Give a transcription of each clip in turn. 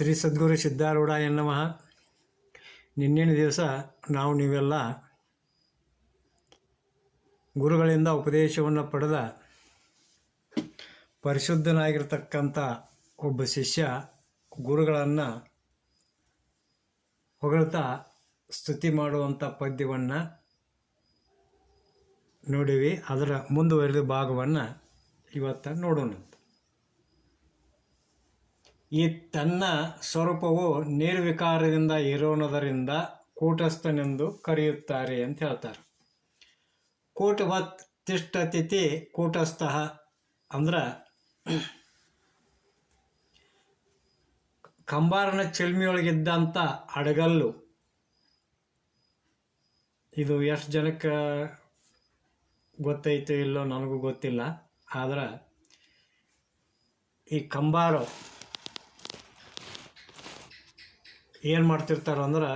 ಶ್ರೀ ಸದ್ಗುರು ಸಿದ್ಧಾರೂಢ ಎನ್ನುವ ನಿನ್ನೆನ ದಿವಸ ನಾವು ನೀವೆಲ್ಲ ಗುರುಗಳಿಂದ ಉಪದೇಶವನ್ನು ಪಡೆದ ಪರಿಶುದ್ಧನಾಗಿರ್ತಕ್ಕಂಥ ಒಬ್ಬ ಶಿಷ್ಯ ಗುರುಗಳನ್ನು ಹೊಗಳ್ತಾ ಸ್ತುತಿ ಮಾಡುವಂಥ ಪದ್ಯವನ್ನು ನೋಡಿವಿ. ಅದರ ಮುಂದುವರೆದ ಭಾಗವನ್ನು ಇವತ್ತು ನೋಡೋಣ. ಈ ತನ್ನ ಸ್ವರೂಪವು ನಿರ್ವಿಕಾರದಿಂದ ಇರೋಣದರಿಂದ ಕೂಟಸ್ಥನೆಂದು ಕರೆಯುತ್ತಾರೆ ಅಂತ ಹೇಳ್ತಾರೆ. ಕೂಟವತ್ ತಿಷ್ಟತಿಥಿ ಕೂಟಸ್ಥ ಅಂದ್ರೆ ಕಂಬಾರನ ಚಿಲ್ಮಿಯೊಳಗಿದ್ದಂಥ ಅಡಗಲ್ಲು. ಇದು ಎಷ್ಟು ಜನಕ್ಕೆ ಗೊತ್ತೈತೋ ಇಲ್ಲೋ ನನಗೂ ಗೊತ್ತಿಲ್ಲ. ಆದ್ರೆ ಈ ಕಂಬಾರು ಏನು ಮಾಡ್ತಿರ್ತಾರೆ ಅಂದ್ರೆ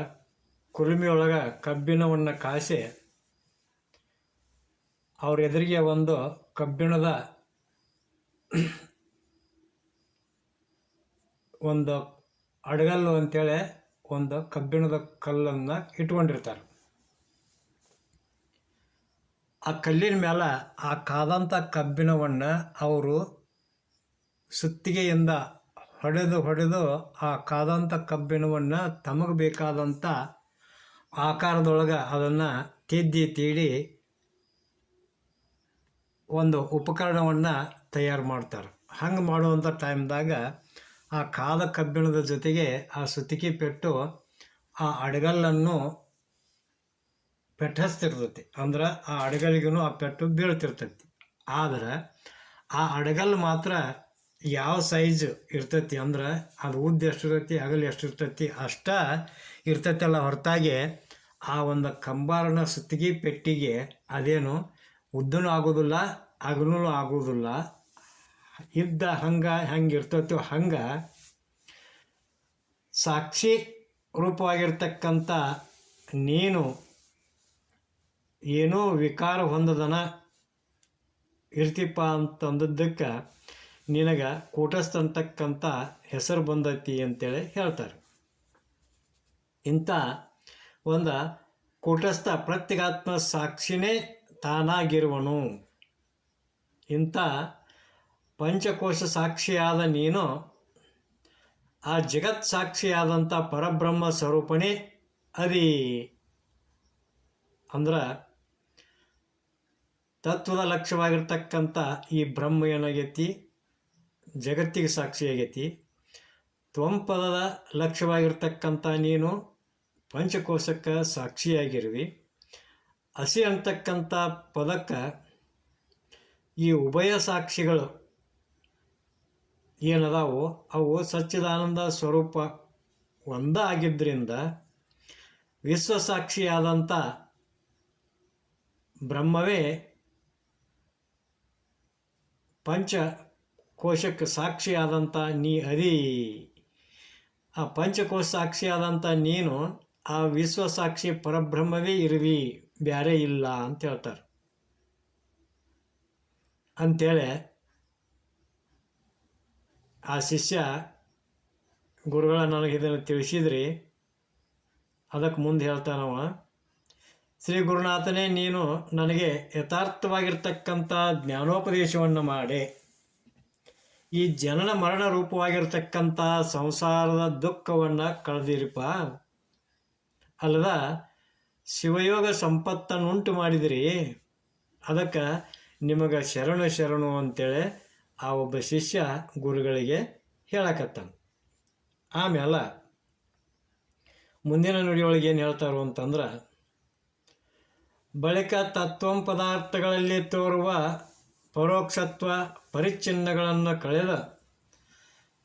ಕುಲುಮಿಯೊಳಗೆ ಕಬ್ಬಿಣವನ್ನು ಕಾಸಿ ಅವ್ರ ಎದುರಿಗೆ ಒಂದು ಕಬ್ಬಿಣದ ಒಂದು ಅಡಗಲ್ಲು ಅಂತೇಳಿ ಒಂದು ಕಬ್ಬಿಣದ ಕಲ್ಲನ್ನು ಇಟ್ಕೊಂಡಿರ್ತಾರೆ. ಆ ಕಲ್ಲಿನ ಮೇಲೆ ಆ ಕಾದಂಥ ಕಬ್ಬಿಣವನ್ನು ಅವರು ಸುತ್ತಿಗೆಯಿಂದ ಹೊಡೆದು ಹೊಡೆದು ಆ ಕಾದಂಥ ಕಬ್ಬಿಣವನ್ನು ತಮಗೆ ಬೇಕಾದಂಥ ಆಕಾರದೊಳಗೆ ಅದನ್ನು ತಿದ್ದಿ ತೀಡಿ ಒಂದು ಉಪಕರಣವನ್ನು ತಯಾರು ಮಾಡ್ತಾರೆ. ಹಂಗೆ ಮಾಡುವಂಥ ಟೈಮ್ದಾಗ ಆ ಕಾದ ಕಬ್ಬಿಣದ ಜೊತೆಗೆ ಆ ಸುತ್ತಿಗೆ ಪೆಟ್ಟು ಆ ಅಡಗಲ್ಲನ್ನು ಪೆಟ್ಟಿಸ್ತಿರ್ತೈತಿ ಅಂದ್ರೆ ಆ ಅಡಗಲಿಗೂ ಆ ಪೆಟ್ಟು ಬೀಳ್ತಿರ್ತೈತಿ. ಆದ್ರೆ ಆ ಅಡಗಲ್ ಮಾತ್ರ ಯಾವ ಸೈಜ್ ಇರ್ತೈತಿ ಅಂದ್ರೆ ಅದು ಉದ್ದ ಎಷ್ಟು ಇರ್ತೈತಿ ಅಗಲ ಎಷ್ಟು ಇರ್ತೈತಿ, ಅಷ್ಟ ಇರ್ತೈತಲ್ಲ ಹೊರತಾಗಿ ಆ ಒಂದು ಕಂಬಾರನ ಸುತ್ತಿಗೆ ಪೆಟ್ಟಿಗೆ ಅದೇನು ಉದ್ದನೂ ಆಗೋದಿಲ್ಲ ಅಗಲೂ ಆಗೋದಿಲ್ಲ. ಇದ್ದ ಹಂಗೆ ಹೆಂಗೆ ಇರ್ತೈತೋ ಹಂಗೆ ಸಾಕ್ಷಿ ರೂಪವಾಗಿರ್ತಕ್ಕಂಥ ನೀನು ಏನೋ ವಿಕಾರ ಹೊಂದದನ ಇರ್ತಿಪ್ಪ ಅಂತಂದದ್ದಕ್ಕೆ ನಿನಗೆ ಕೂಟಸ್ಥ ಅಂತಕ್ಕಂಥ ಹೆಸರು ಬಂದೈತಿ ಅಂತೇಳಿ ಹೇಳ್ತಾರೆ. ಇಂಥ ಒಂದು ಕೂಟಸ್ಥ ಪ್ರತ್ಯಗಾತ್ಮ ಸಾಕ್ಷಿನೇ ತಾನಾಗಿರುವನು. ಇಂಥ ಪಂಚಕೋಶ ಸಾಕ್ಷಿಯಾದ ನೀನು ಆ ಜಗತ್ ಸಾಕ್ಷಿಯಾದಂಥ ಪರಬ್ರಹ್ಮ ಸ್ವರೂಪನೇ ಅದಿ. ಅಂದ್ರೆ ತತ್ವದ ಲಕ್ಷ್ಯವಾಗಿರ್ತಕ್ಕಂಥ ಈ ಬ್ರಹ್ಮ ಏನಾಗೈತಿ? ಜಗತ್ತಿಗೆ ಸಾಕ್ಷಿಯಾಗೈತಿ ತ್ವಂಪದದ ಲಕ್ಷ್ಯವಾಗಿರ್ತಕ್ಕಂಥ ನೀನು ಪಂಚಕೋಶಕ್ಕೆ ಸಾಕ್ಷಿಯಾಗಿರುವಿ. ಹಸಿ ಅಂತಕ್ಕಂಥ ಪದಕ್ಕೆ ಈ ಉಭಯ ಸಾಕ್ಷಿಗಳು ಏನದಾವು, ಅವು ಸಚ್ಚಿದಾನಂದ ಸ್ವರೂಪ ಒಂದ ಆಗಿದ್ದರಿಂದ ವಿಶ್ವಸಾಕ್ಷಿಯಾದಂಥ ಬ್ರಹ್ಮವೇ ಪಂಚ ಕೋಶಕ್ಕೆ ಸಾಕ್ಷಿಯಾದಂಥ ನೀ ಅದಿ ಆ ಪಂಚಕೋಶ ಸಾಕ್ಷಿಯಾದಂಥ ನೀನು ಆ ವಿಶ್ವ ಸಾಕ್ಷಿ ಪರಬ್ರಹ್ಮವೇ ಇರುವಿ, ಬ್ಯಾರೆ ಇಲ್ಲ ಅಂತ ಹೇಳ್ತಾರೆ. ಅಂಥೇಳಿ ಆ ಶಿಷ್ಯ, ಗುರುಗಳ ನನಗೆ ಇದನ್ನು ತಿಳಿಸಿದ್ರಿ, ಅದಕ್ಕೆ ಮುಂದೆ ಹೇಳ್ತಾನವ ಶ್ರೀ ಗುರುನಾಥನೇ ನೀನು ನನಗೆ ಯಥಾರ್ಥವಾಗಿರ್ತಕ್ಕಂಥ ಜ್ಞಾನೋಪದೇಶವನ್ನು ಮಾಡಿ. ಈ ಜನನ ಮರಣ ರೂಪವಾಗಿರ್ತಕ್ಕಂಥ ಸಂಸಾರದ ದುಃಖವನ್ನು ಕಳೆದಿರಿಪ ಅಲ್ಲದ ಶಿವಯೋಗ ಸಂಪತ್ತನ್ನು ಉಂಟು ಮಾಡಿದಿರಿ. ಅದಕ್ಕೆ ನಿಮಗೆ ಶರಣು ಶರಣು ಅಂತೇಳಿ ಆ ಒಬ್ಬ ಶಿಷ್ಯ ಗುರುಗಳಿಗೆ ಹೇಳಕತ್ತಾನ. ಆಮೇಲೆ ಮುಂದಿನ ನುಡಿಯೊಳಗೆ ಏನು ಹೇಳ್ತಾರೋ ಅಂತಂದ್ರೆ, ಬಳಿಕ ತತ್ವ ಪದಾರ್ಥಗಳಲ್ಲಿ ತೋರುವ ಪರೋಕ್ಷತ್ವ ಪರಿಚ್ಛಿನ್ನಗಳನ್ನು ಕಳೆದ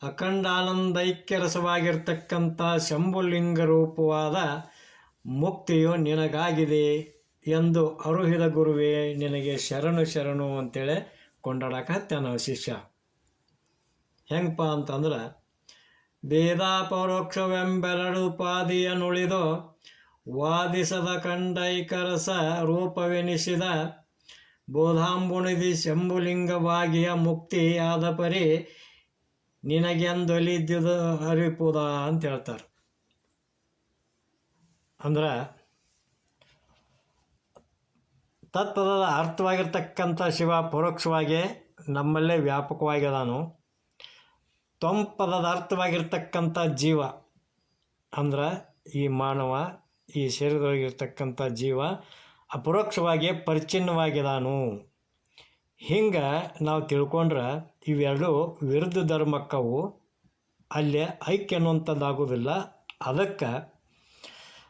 ಅಖಂಡಾನಂದೈಕ್ಯ ರಸವಾಗಿರ್ತಕ್ಕಂಥ ಶಂಭುಲಿಂಗ ರೂಪವಾದ ಮುಕ್ತಿಯು ನಿನಗಾಗಿದೆ ಎಂದು ಅರುಹಿದ ಗುರುವೇ, ನಿನಗೆ ಶರಣು ಶರಣು ಅಂತೇಳಿ ಕೊಂಡಾಡಕತ್ತಾನ ಶಿಷ್ಯ. ಹೆಂಗಪ್ಪ ಅಂತಂದ್ರೆ ಭೇದ ಪರೋಕ್ಷವೆಂಬೆರಡು ಪಾದಿಯನ್ನುಳಿದು ವಾದಿಸದ ಕಂಡೈಕರಸ ರೂಪವೆನಿಸಿದ ಬೋಧಾಂಬುಣಿದಿ ಶಂಭುಲಿಂಗವಾಗಿಯ ಮುಕ್ತಿ ಆದ ಪರಿ ನಿನಗೆಂದೊಲಿದ್ದುದು ಅರಿಪುದ ಅಂತ ಹೇಳ್ತಾರೆ. ಅಂದ್ರೆ ತತ್ಪದದ ಅರ್ಥವಾಗಿರ್ತಕ್ಕಂಥ ಶಿವ ಪರೋಕ್ಷವಾಗಿ ನಮ್ಮಲ್ಲೇ ವ್ಯಾಪಕವಾಗಿದಾನು. ತ್ವಂಪದದ ಅರ್ಥವಾಗಿರ್ತಕ್ಕಂಥ ಜೀವ ಅಂದ್ರೆ ಈ ಮಾನವ, ಈ ಶರೀರದೊಳಗಿರ್ತಕ್ಕಂಥ ಜೀವ ಅಪರೋಕ್ಷವಾಗಿ ಪರಿಚ್ಛಿನ್ನವಾಗಿದಾನು ಹಿಂಗೆ ನಾವು ತಿಳ್ಕೊಂಡ್ರೆ ಇವೆರಡು ವಿರುದ್ಧ ಧರ್ಮಕ್ಕವು ಅಲ್ಲಿ ಐಕ್ಯ ಅನ್ನುವಂಥದ್ದಾಗೋದಿಲ್ಲ. ಅದಕ್ಕೆ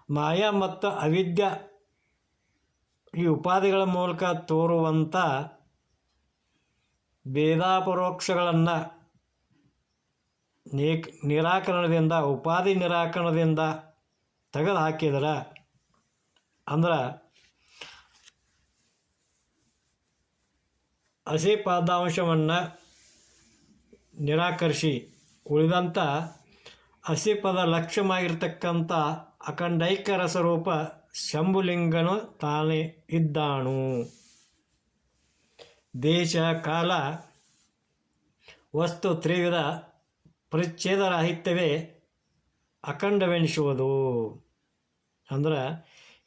ಮಾಯಾ ಮತ್ತು ಅವಿದ್ಯ ಈ ಉಪಾಧಿಗಳ ಮೂಲಕ ತೋರುವಂಥ ಭೇದಾಪರೋಕ್ಷಗಳನ್ನು ನೇಕ್ ನಿರಾಕರಣದಿಂದ, ಉಪಾಧಿ ನಿರಾಕರಣದಿಂದ ತೆಗೆದು ಹಾಕಿದ್ರೆ ಅಂದ್ರೆ ಹಸಿ ಪದಾಂಶವನ್ನು ನಿರಾಕರಿಸಿ ಉಳಿದಂಥ ಹಸಿ ಪದ ಲಕ್ಷ್ಯವಾಗಿರ್ತಕ್ಕಂಥ ಅಖಂಡೈಕ ರಸರೂಪ ಶಂಭುಲಿಂಗನು ತಾನೇ ಇದ್ದಾನು. ದೇಶ, ಕಾಲ, ವಸ್ತು, ತ್ರಿವಿಧ ಪರಿಚ್ಛೇದರಾಹಿತ್ಯವೇ ಅಖಂಡವೆನಿಸುವುದು. ಅಂದ್ರೆ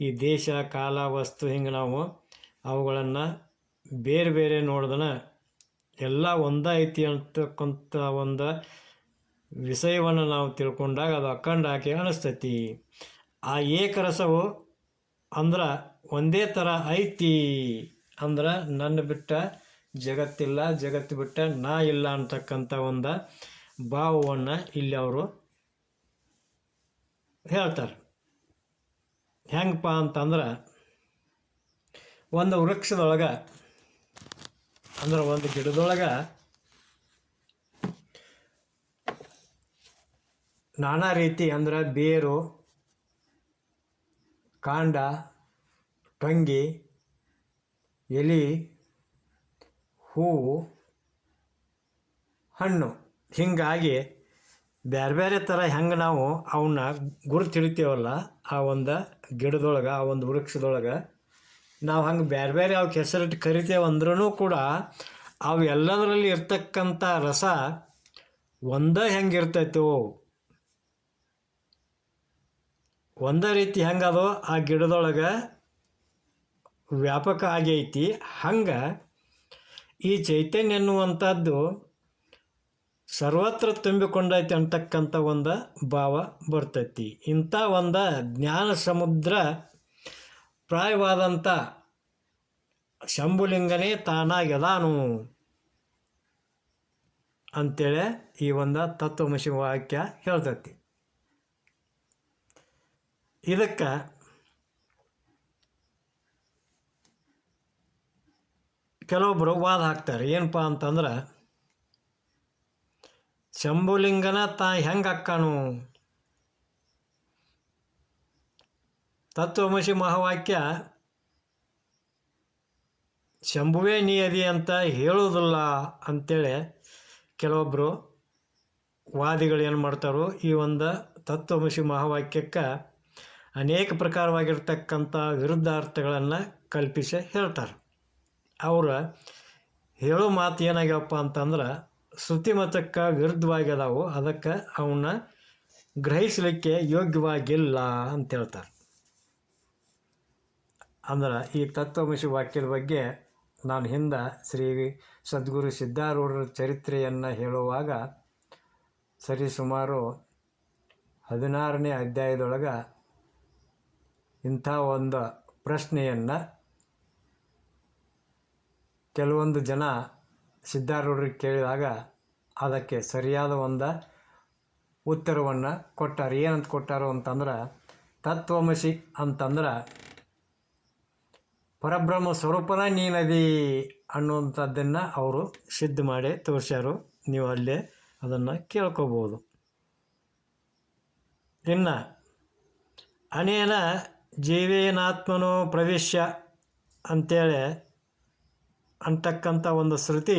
ಈ ದೇಶ, ಕಾಲ, ವಸ್ತು ಹಿಂಗೆ ನಾವು ಅವುಗಳನ್ನು ಬೇರೆ ಬೇರೆ ನೋಡ್ದನ ಎಲ್ಲ ಒಂದೈತಿ ಐತಿ ಅಂತಕ್ಕಂಥ ಒಂದು ವಿಷಯವನ್ನು ನಾವು ತಿಳ್ಕೊಂಡಾಗ ಅದು ಅಖಂಡ ಹಾಕಿ ಅನಿಸ್ತೈತಿ. ಆ ಏಕರಸವು ಅಂದ್ರೆ ಒಂದೇ ಥರ ಐತಿ ಅಂದ್ರೆ ನನ್ನ ಬಿಟ್ಟ ಜಗತ್ತಿಲ್ಲ, ಜಗತ್ತು ಬಿಟ್ಟ ನಾ ಇಲ್ಲ ಅಂತಕ್ಕಂಥ ಒಂದು ಭಾವವನ್ನು ಇಲ್ಲಿ ಅವರು ಹೇಳ್ತಾರೆ. ಹೆಂಗಪ್ಪ ಅಂತಂದ್ರೆ ಒಂದು ವೃಕ್ಷದೊಳಗೆ ಅಂದ್ರೆ ಒಂದು ಗಿಡದೊಳಗೆ ನಾನಾ ರೀತಿ ಅಂದ್ರೆ ಬೇರು, ಕಾಂಡ, ಟೊಂಗಿ, ಎಲೆ ಹೂವು ಹಣ್ಣು. ಹೀಗಾಗಿ ಬೇರೆ ಬೇರೆ ಥರ ಹೆಂಗೆ ನಾವು ಅವನ್ನ ಗುರುತಿಳಿತೀವಲ್ಲ ಆ ಒಂದು ಗಿಡದೊಳಗೆ, ಆ ಒಂದು ವೃಕ್ಷದೊಳಗೆ ನಾವು ಹಂಗೆ ಬೇರೆ ಬೇರೆ ಅವಕ್ಕೆ ಹೆಸರಿಟ್ಟು ಕರಿತೇವೆ ಅಂದ್ರೂ ಕೂಡ ಅವೆಲ್ಲದರಲ್ಲಿ ಇರ್ತಕ್ಕಂಥ ರಸ ಒಂದೇ ಹೆಂಗೆ ಇರ್ತೈತೋ ಒಂದೇ ರೀತಿ ಹೆಂಗದೋ ಆ ಗಿಡದೊಳಗೆ ವ್ಯಾಪಕ ಆಗೈತಿ. ಹಂಗೆ ಈ ಚೈತನ್ಯ ಎನ್ನುವಂಥದ್ದು ಸರ್ವತ್ರ ತುಂಬಿಕೊಂಡೈತಿ ಅಂತಕ್ಕಂಥ ಒಂದು ಭಾವ ಬರ್ತೈತಿ. ಇಂಥ ಒಂದು ಜ್ಞಾನ ಸಮುದ್ರ ಪ್ರಾಯವಾದಂಥ ಶಂಭುಲಿಂಗನೇ ತಾನಾಗ್ಯದಾನು ಅಂತೇಳಿ ಈ ಒಂದು ತತ್ವಮಸಿ ವಾಕ್ಯ ಹೇಳ್ತೈತಿ. ಇದಕ್ಕೆ ಕೆಲವೊಬ್ಬರು ವಾದ ಹಾಕ್ತಾರೆ. ಏನಪ್ಪ ಅಂತಂದ್ರೆ, ಶಂಭುಲಿಂಗನ ತಾ ಹೆಂಗೆ ಅಕ್ಕಾನು? ತತ್ವಮಸಿ ಮಹಾವಾಕ್ಯ ಶಂಭುವೇ ನಿಯದಿ ಅಂತ ಹೇಳೋದಿಲ್ಲ ಅಂಥೇಳಿ ಕೆಲವೊಬ್ಬರು ವಾದಿಗಳು ಏನು ಮಾಡ್ತಾರೋ ಈ ಒಂದು ತತ್ವಮಸಿ ಮಹಾವಾಕ್ಯಕ್ಕೆ ಅನೇಕ ಪ್ರಕಾರವಾಗಿರ್ತಕ್ಕಂಥ ವಿರುದ್ಧಾರ್ಥಗಳನ್ನು ಕಲ್ಪಿಸಿ ಹೇಳ್ತಾರೆ. ಅವರ ಹೇಳೋ ಮಾತು ಏನಾಗ್ಯಾವಪ್ಪ ಅಂತಂದ್ರೆ, ಶ್ರುತಿ ಮತಕ್ಕೆ ವಿರುದ್ಧವಾಗಿ ಅದಾವು, ಅದಕ್ಕೆ ಅವನ್ನ ಗ್ರಹಿಸಲಿಕ್ಕೆ ಯೋಗ್ಯವಾಗಿಲ್ಲ ಅಂತ ಹೇಳ್ತಾರೆ. ಅಂದ್ರೆ ಈ ತತ್ವಮಸಿ ವಾಕ್ಯದ ಬಗ್ಗೆ ನಾನು ಹಿಂದೆ ಶ್ರೀ ಸದ್ಗುರು ಸಿದ್ಧಾರೂಢರ ಚರಿತ್ರೆಯನ್ನು ಹೇಳುವಾಗ ಸರಿ ಸುಮಾರು ಹದಿನಾರನೇ ಅಧ್ಯಾಯದೊಳಗೆ ಇಂಥ ಒಂದು ಪ್ರಶ್ನೆಯನ್ನು ಕೆಲವೊಂದು ಜನ ಸಿದ್ಧಾರೂಢರಿಗೆ ಕೇಳಿದಾಗ ಅದಕ್ಕೆ ಸರಿಯಾದ ಒಂದು ಉತ್ತರವನ್ನು ಕೊಟ್ಟಾರೆ. ಏನಂತ ಕೊಟ್ಟಾರು ಅಂತಂದ್ರೆ ತತ್ವಮಸಿ ಅಂತಂದ್ರೆ ಪರಬ್ರಹ್ಮ ಸ್ವರೂಪನ ನೀನದಿ ಅನ್ನುವಂಥದ್ದನ್ನು ಅವರು ಸಿದ್ಧ ಮಾಡಿ ತೋರಿಸ್ಯಾರು. ನೀವು ಅಲ್ಲೇ ಅದನ್ನು ಕೇಳ್ಕೋಬೋದು. ಇನ್ನು, ಅನೇನ ಜೀವೇನಾತ್ಮನೋ ಪ್ರವೇಶ್ಯ ಅಂತೇಳಿ ಅಂತಕ್ಕಂಥ ಒಂದು ಶ್ರುತಿ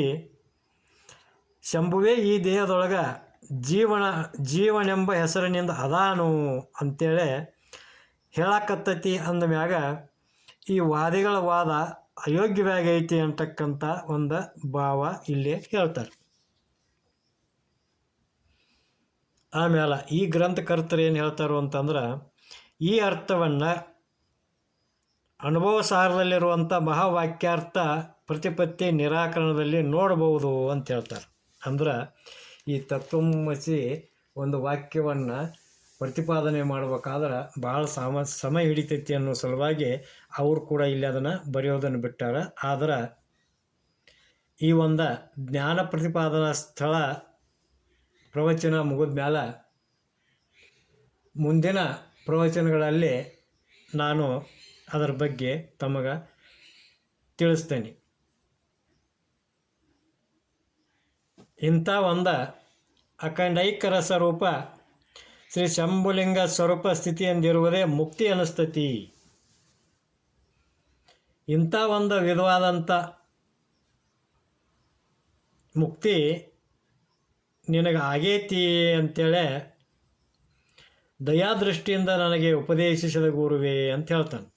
ಶಂಭುವೇ ಈ ದೇಹದೊಳಗೆ ಜೀವನ, ಜೀವನೆಂಬ ಹೆಸರಿನಿಂದ ಅದಾನು ಅಂತೇಳಿ ಹೇಳಕತ್ತೈತಿ ಅಂದಮ್ಯಾಗ ಈ ವಾದಿಗಳ ವಾದ ಅಯೋಗ್ಯವಾಗೈತಿ ಅಂತಕ್ಕಂಥ ಒಂದು ಭಾವ ಇಲ್ಲಿ ಹೇಳ್ತಾರೆ. ಆಮೇಲೆ ಈ ಗ್ರಂಥಕರ್ತರು ಏನು ಹೇಳ್ತಾರೋ ಅಂತಂದ್ರೆ, ಈ ಅರ್ಥವನ್ನು ಅನುಭವ ಸಾರದಲ್ಲಿರುವಂಥ ಮಹಾವಾಕ್ಯಾರ್ಥ ಪ್ರತಿಪತ್ತಿ ನಿರಾಕರಣದಲ್ಲಿ ನೋಡಬಹುದು ಅಂತ ಹೇಳ್ತಾರೆ. ಅಂದ್ರೆ ಈ ತತ್ವಮಸಿ ಒಂದು ವಾಕ್ಯವನ್ನು ಪ್ರತಿಪಾದನೆ ಮಾಡ್ಬೇಕಾದ್ರೆ ಭಾಳ ಸಮ, ಸಮಯ ಹಿಡಿತೈತಿ ಅನ್ನೋ ಸಲುವಾಗಿ ಅವರು ಕೂಡ ಇಲ್ಲಿ ಅದನ್ನು ಬರೆಯೋದನ್ನು ಬಿಟ್ಟಾರ. ಆದ್ರೆ ಈ ಒಂದು ಜ್ಞಾನ ಪ್ರತಿಪಾದನಾ ಸ್ಥಳ ಪ್ರವಚನ ಮುಗಿದ ಮೇಲೆ ಮುಂದಿನ ಪ್ರವಚನಗಳಲ್ಲಿ ನಾನು ಅದರ ಬಗ್ಗೆ ತಮಗೆ ತಿಳಿಸ್ತೇನೆ. ಇಂಥ ಒಂದು ರಸ ಸ್ವರೂಪ ಶ್ರೀ ಶಂಭುಲಿಂಗ ಸ್ವರೂಪ ಸ್ಥಿತಿಯಂದಿರುವುದೇ ಮುಕ್ತಿ ಅನಿಸ್ತತಿ ಇಂಥ ಒಂದು ವಿಧವಾದಂಥ ಮುಕ್ತಿ ನಿನಗೆ ಆಗೈತಿ ಅಂತೇಳಿ ದಯಾದೃಷ್ಟಿಯಿಂದ ನನಗೆ ಉಪದೇಶಿಸಿದ ಗುರುವೇ ಅಂತ ಹೇಳ್ತಾನೆ.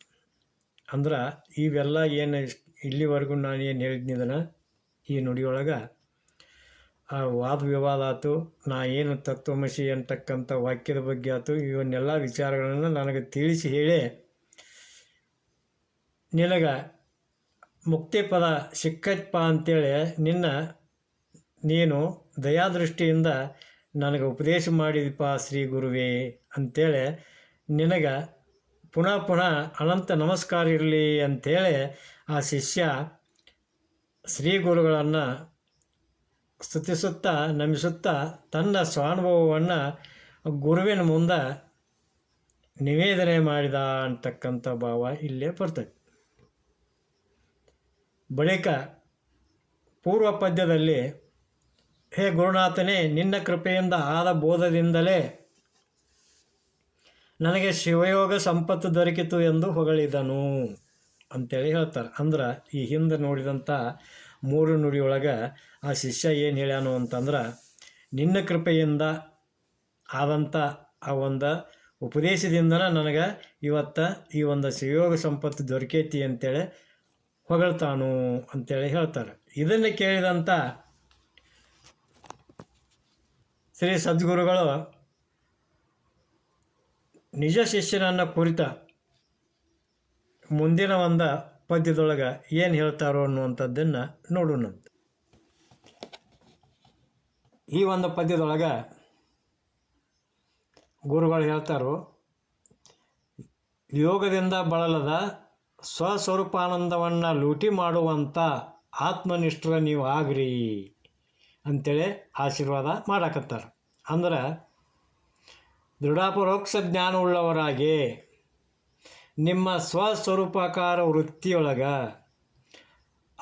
ಅಂದ್ರೆ ಇವೆಲ್ಲ ಏನು ಇಲ್ಲಿವರೆಗೂ ನಾನು ಏನು ಹೇಳಿದ್ನಿದನ ಈ ನುಡಿಯೊಳಗೆ ವಾದ ವಿವಾದ ಆಯ್ತು ನಾ ಏನು ತತ್ವಮಸಿ ಅಂತಕ್ಕಂಥ ವಾಕ್ಯದ ಬಗ್ಗೆ ಆಯ್ತು ಇವನ್ನೆಲ್ಲ ವಿಚಾರಗಳನ್ನು ನನಗೆ ತಿಳಿಸಿ ಹೇಳಿ. ನಿನಗೆ ಮುಕ್ತಿ ಪದ ಸಿಕ್ಕಪ್ಪ ಅಂತೇಳಿ ನಿನ್ನ ನೀನು ದಯಾದೃಷ್ಟಿಯಿಂದ ನನಗೆ ಉಪದೇಶ ಮಾಡಿದಪ್ಪ ಶ್ರೀ ಗುರುವೇ ಅಂತೇಳಿ. ನಿನಗೆ ಪುನಃ ಪುನಃ ಅನಂತ ನಮಸ್ಕಾರ ಇರಲಿ ಅಂಥೇಳಿ ಆ ಶಿಷ್ಯ ಶ್ರೀ ಗುರುಗಳನ್ನು ಸ್ತುತಿಸುತ್ತಾ ನಮಿಸುತ್ತಾ ತನ್ನ ಸ್ವಾನುಭವವನ್ನು ಗುರುವಿನ ಮುಂದೆ ನಿವೇದನೆ ಮಾಡಿದ ಅಂತಕ್ಕಂಥ ಭಾವ ಇಲ್ಲೇ ಬರ್ತದೆ. ಬಳಿಕ ಪೂರ್ವ ಪದ್ಯದಲ್ಲಿ, ಹೇ ಗುರುನಾಥನೇ, ನಿನ್ನ ಕೃಪೆಯಿಂದ ಆದ ಬೋಧದಿಂದಲೇ ನನಗೆ ಶಿವಯೋಗ ಸಂಪತ್ತು ದೊರಕಿತು ಎಂದು ಹೊಗಳಿದನು ಅಂತೇಳಿ ಹೇಳ್ತಾರೆ. ಅಂದ್ರೆ ಈ ಹಿಂದೆ ನೋಡಿದಂಥ ಮೂರು ನುಡಿಯೊಳಗೆ ಆ ಶಿಷ್ಯ ಏನು ಹೇಳ್ಯಾನು ಅಂತಂದ್ರೆ, ನಿನ್ನ ಕೃಪೆಯಿಂದ ಆದಂಥ ಆ ಒಂದು ಉಪದೇಶದಿಂದನ ನನಗೆ ಇವತ್ತು ಈ ಒಂದು ಸುಯೋಗ ಸಂಪತ್ತು ದೊರಕೈತಿ ಅಂತೇಳಿ ಹೊಗಳ್ತಾನು ಅಂತೇಳಿ ಹೇಳ್ತಾರೆ. ಇದನ್ನು ಕೇಳಿದಂಥ ಶ್ರೀ ಸದ್ಗುರುಗಳು ನಿಜ ಶಿಷ್ಯನನ್ನು ಕುರಿತ ಮುಂದಿನ ಒಂದು ಪದ್ಯದೊಳಗೆ ಏನು ಹೇಳ್ತಾರೋ ಅನ್ನುವಂಥದ್ದನ್ನು ನೋಡೋಣ ಈ ಒಂದು ಪದ್ಯದೊಳಗೆ ಗುರುಗಳು ಹೇಳ್ತಾರೋ, ಯೋಗದಿಂದ ಬಳಲದ ಸ್ವಸ್ವರೂಪಾನಂದವನ್ನು ಲೂಟಿ ಮಾಡುವಂಥ ಆತ್ಮನಿಷ್ಠರ ನೀವು ಆಗ್ರಿ ಅಂತೇಳಿ ಆಶೀರ್ವಾದ ಮಾಡಕತ್ತಾರೆ. ಅಂದ್ರೆ, ದೃಢಪರೋಕ್ಷ ಜ್ಞಾನವುಳ್ಳವರಾಗಿ ನಿಮ್ಮ ಸ್ವಸ್ವರೂಪಾಕಾರ ವೃತ್ತಿಯೊಳಗೆ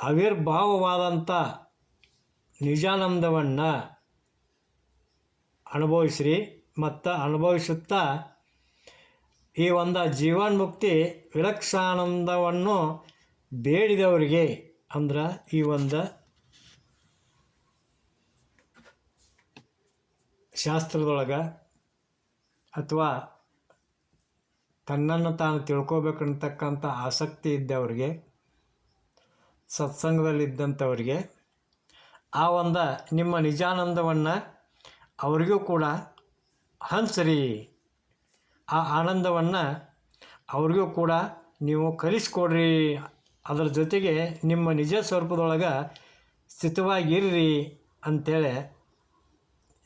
ಆವಿರ್ಭಾವವಾದಂಥ ನಿಜಾನಂದವನ್ನು ಅನುಭವಿಸ್ರಿ, ಮತ್ತು ಅನುಭವಿಸುತ್ತಾ ಈ ಒಂದು ಜೀವನ್ಮುಕ್ತಿ ವಿಲಕ್ಷಾನಂದವನ್ನು ಬೇಡಿದವರಿಗೆ ಅಂದ್ರೆ ಈ ಒಂದು ಶಾಸ್ತ್ರದೊಳಗೆ ಅಥವಾ ತನ್ನನ್ನು ತಾನು ತಿಳ್ಕೋಬೇಕಂತಕ್ಕಂಥ ಆಸಕ್ತಿ ಇದ್ದವರಿಗೆ ಸತ್ಸಂಗದಲ್ಲಿದ್ದಂಥವ್ರಿಗೆ ಆ ಒಂದು ನಿಮ್ಮ ನಿಜಾನಂದವನ್ನು ಅವರಿಗೂ ಕೂಡ ಹಂಚ್ರಿ ಆ ಆನಂದವನ್ನು ಅವ್ರಿಗೂ ಕೂಡ ನೀವು ಕಲಿಸ್ಕೊಡ್ರಿ. ಅದರ ಜೊತೆಗೆ ನಿಮ್ಮ ನಿಜ ಸ್ವರೂಪದೊಳಗೆ ಸ್ಥಿತವಾಗಿರ್ರಿ ಅಂಥೇಳಿ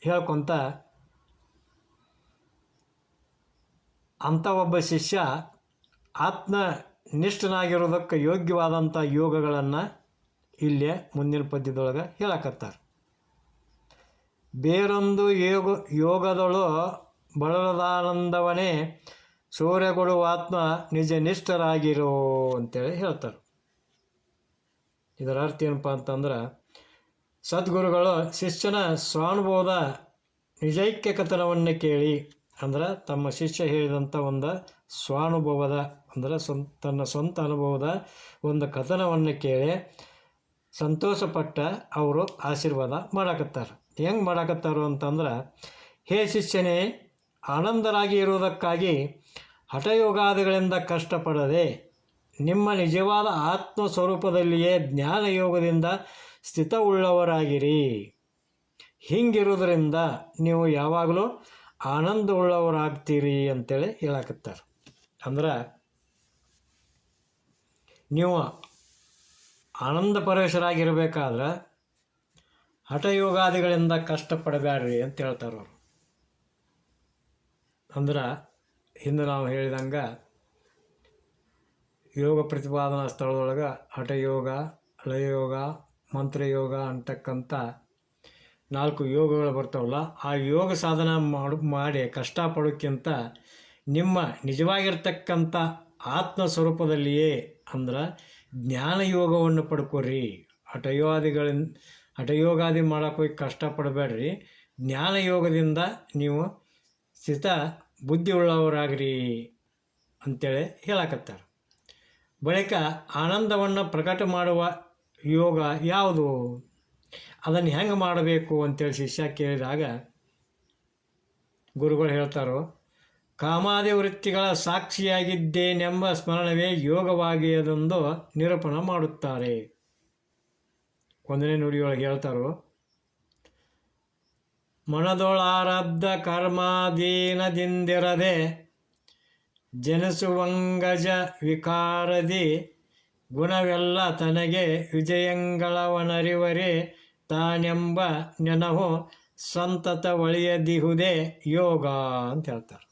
ಹೇಳ್ಕೊತ ಅಂಥ ಒಬ್ಬ ಶಿಷ್ಯ ಆತ್ಮ ನಿಷ್ಠನಾಗಿರೋದಕ್ಕೆ ಯೋಗ್ಯವಾದಂಥ ಯೋಗಗಳನ್ನು ಇಲ್ಲೇ ಮುಂದಿನ ಪದ್ಯದೊಳಗೆ ಹೇಳಕತ್ತಾರೆ. ಬೇರೊಂದು ಯೋಗ, ಯೋಗದಳು ಬಳಲದಾನಂದವನೇ ಸೂರ್ಯಗಳು ಆತ್ಮ ನಿಜ ನಿಷ್ಠರಾಗಿರೋ ಅಂತೇಳಿ ಹೇಳ್ತಾರೆ. ಇದರ ಅರ್ಥ ಏನಪ್ಪ ಅಂತಂದ್ರೆ, ಸದ್ಗುರುಗಳು ಶಿಷ್ಯನ ಸ್ವಾನುಭವದ ನಿಜೈಕ್ಯ ಕಥನವನ್ನು ಕೇಳಿ, ಅಂದ್ರೆ ತಮ್ಮ ಶಿಷ್ಯ ಹೇಳಿದಂಥ ಒಂದು ಸ್ವಾನುಭವದ, ಅಂದ್ರೆ ಸ್ವಂತ ತನ್ನ ಸ್ವಂತ ಅನುಭವದ ಒಂದು ಕಥನವನ್ನು ಕೇಳಿ ಸಂತೋಷಪಟ್ಟ ಅವರು ಆಶೀರ್ವಾದ ಮಾಡಾಕತ್ತಾರೆ. ಹೆಂಗೆ ಮಾಡಾಕತ್ತಾರು ಅಂತಂದ್ರೆ, ಹೇ ಶಿಷ್ಯನೇ ಆನಂದರಾಗಿ ಇರುವುದಕ್ಕಾಗಿ ಹಠಯೋಗಾದಿಗಳಿಂದ ಕಷ್ಟಪಡದೆ ನಿಮ್ಮ ನಿಜವಾದ ಆತ್ಮ ಸ್ವರೂಪದಲ್ಲಿಯೇ ಜ್ಞಾನ ಯೋಗದಿಂದ ಸ್ಥಿತವುಳ್ಳವರಾಗಿರಿ. ಹಿಂಗಿರೋದ್ರಿಂದ ನೀವು ಯಾವಾಗಲೂ ಆನಂದ ಉಳ್ಳವರಾಗ್ತೀರಿ ಅಂತೇಳಿ ಹೇಳಕತ್ತಾರೆ. ಅಂದ್ರೆ, ನೀವು ಆನಂದ ಪರವಶರಾಗಿರ್ಬೇಕಾದ್ರೆ ಹಠಯೋಗಾದಿಗಳಿಂದ ಕಷ್ಟಪಡಬೇಡ್ರಿ ಅಂತ ಹೇಳ್ತಾರೆ ಅವರು. ಅಂದ್ರೆ ಹಿಂದೆ ನಾವು ಹೇಳಿದಂಗೆ ಯೋಗ ಪ್ರತಿಪಾದನಾ ಸ್ಥಳದೊಳಗೆ ಹಠಯೋಗ ಲಯಯೋಗ ಮಂತ್ರಯೋಗ ಅಂತಕ್ಕಂಥ ನಾಲ್ಕು ಯೋಗಗಳು ಬರ್ತಾವಲ್ಲ, ಆ ಯೋಗ ಸಾಧನ ಮಾಡು, ಮಾಡಿ ಕಷ್ಟಪಡೋಕ್ಕಿಂತ ನಿಮ್ಮ ನಿಜವಾಗಿರ್ತಕ್ಕಂಥ ಆತ್ಮ ಸ್ವರೂಪದಲ್ಲಿಯೇ ಅಂದ್ರೆ ಜ್ಞಾನ ಯೋಗವನ್ನು ಪಡ್ಕೊರಿ. ಹಠಯೋಗಾದಿಗಳಿಂದ ಹಠಯೋಗಾದಿ ಮಾಡೋಕ್ಕೆ ಹೋಗಿ ಕಷ್ಟಪಡಬೇಡ್ರಿ. ಜ್ಞಾನ ಯೋಗದಿಂದ ನೀವು ಸ್ಥಿತ ಬುದ್ಧಿ ಉಳ್ಳವರಾಗ್ರಿ ಅಂತೇಳಿ ಹೇಳಕತ್ತಾರೆ. ಬಳಿಕ ಆನಂದವನ್ನು ಪ್ರಕಟ ಮಾಡುವ ಯೋಗ ಯಾವುದು? ಅದನ್ನು ಹೆಂಗೆ ಮಾಡಬೇಕು ಅಂತೇಳಿ ಶಿಷ್ಯ ಕೇಳಿದಾಗ ಗುರುಗಳು ಹೇಳ್ತಾರೋ, ಕಾಮಾದಿ ವೃತ್ತಿಗಳ ಸಾಕ್ಷಿಯಾಗಿದ್ದೇನೆಂಬ ಸ್ಮರಣವೇ ಯೋಗವಾಗಿಯದೊಂದು ನಿರೂಪಣ ಮಾಡುತ್ತಾರೆ. ಒಂದನೇ ನುಡಿಯೊಳಗೆ ಹೇಳ್ತಾರೋ? ಮನದೊಳಾರಬ್ಧ ಕರ್ಮಾಧೀನದಿಂದಿರದೆ ಜನಸುವಂಗಜ ವಿಕಾರದಿ ಗುಣವೆಲ್ಲ ತನಗೆ ವಿಜಯಂಗಳವನರಿವರೆ ತಾನೆಂಬ ನೆನಹು ಸಂತತ ಒಳೆಯದಿಹುದೇ ಯೋಗ ಅಂತ ಹೇಳ್ತಾರೆ.